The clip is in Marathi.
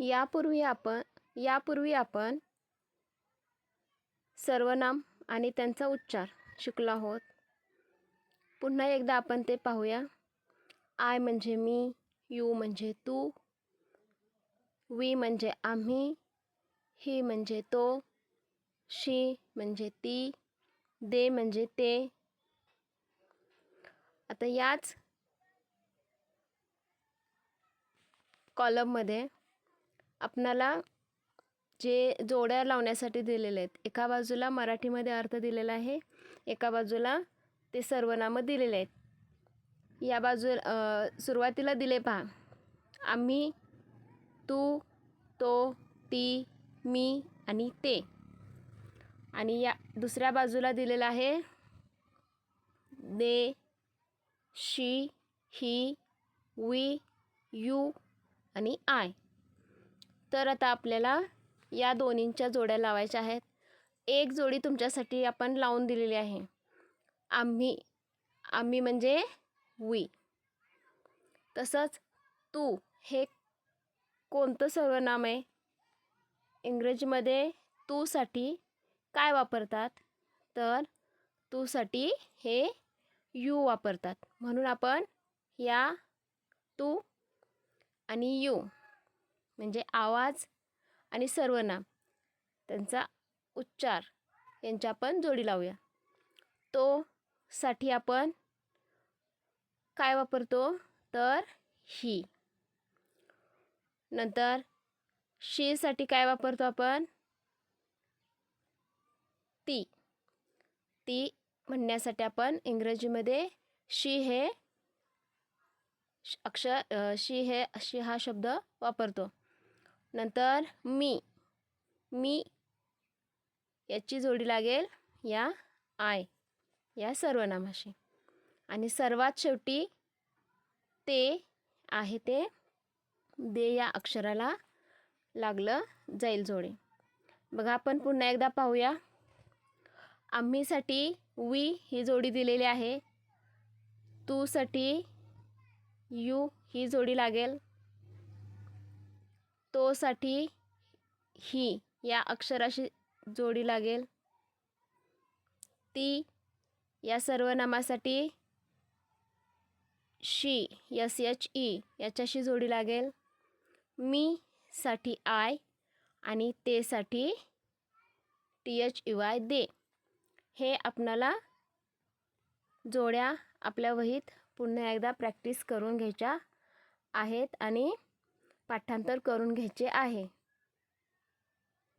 यापूर्वी आपण यापूर्वी आपण सर्वनाम आणि त्यांचा उच्चार शिकलो आहोत. पुन्हा एकदा आपण ते पाहूया. आय म्हणजे मी यू म्हणजे तू वी म्हणजे आम्ही ही म्हणजे तो शी म्हणजे ती दे म्हणजे ते. आता याच कॉलममध्ये आपणाला जे जोड्या लावण्यासाठी दिलेले आहेत एका बाजूला मराठीमध्ये अर्थ दिलेला आहे एका बाजूला ते सर्वनामं दिलेले आहेत. या बाजू सुरुवातीला दिले पहा. आम्ही तू तो ती मी आणि ते. आणि या दुसऱ्या बाजूला दिलेलं आहे they she he we you आणि आय. तर आता आपल्याला या दोन्हींच्या जोड्या लावायच्या आहेत. एक जोडी तुमच्यासाठी आपण लावून दिलेली आहे. आम्ही आम्ही म्हणजे वी तसंच तू हे कोणतं सर्वनाम आहे? इंग्रजीमध्ये तूसाठी काय वापरतात? तर तूसाठी हे यू वापरतात. म्हणून आपण या तू आणि यू. म्हणजे आवाज आणि सर्वनाम. त्यांचा उच्चार यांच्या आपण जोडी लावूया. तो साठी आपण काय वापरतो? तर ही. नंतर शीसाठी काय वापरतो आपण? ती. ती म्हणण्यासाठी आपण इंग्रजीमध्ये शी हे अक्षर शी हे शी हा शब्द वापरतो. नंतर मी मी याची जोडी लागेल या आय या सर्वनामाशी. आणि सर्वात शेवटी ते आहे ते दे या अक्षराला लागलं जाईल जोडी. बघा आपण पुन्हा एकदा पाहूया. आम्हीसाठी वी ही जोडी दिलेली आहे. तूसाठी यू ही जोडी लागेल. तोसाठी ही या अक्षराशी जोडी लागेल. ती या सर्वनामासाठी शी यस एच ई याच्याशी जोडी लागेल. मी साठी आय आणि तेसाठी टी एच यू आय दे. हे आपणाला जोड्या आपल्या वहीत पुन्हा एकदा प्रॅक्टिस करून घ्यायच्या आहेत आणि पाठांतर करून घ्यायचे आहे.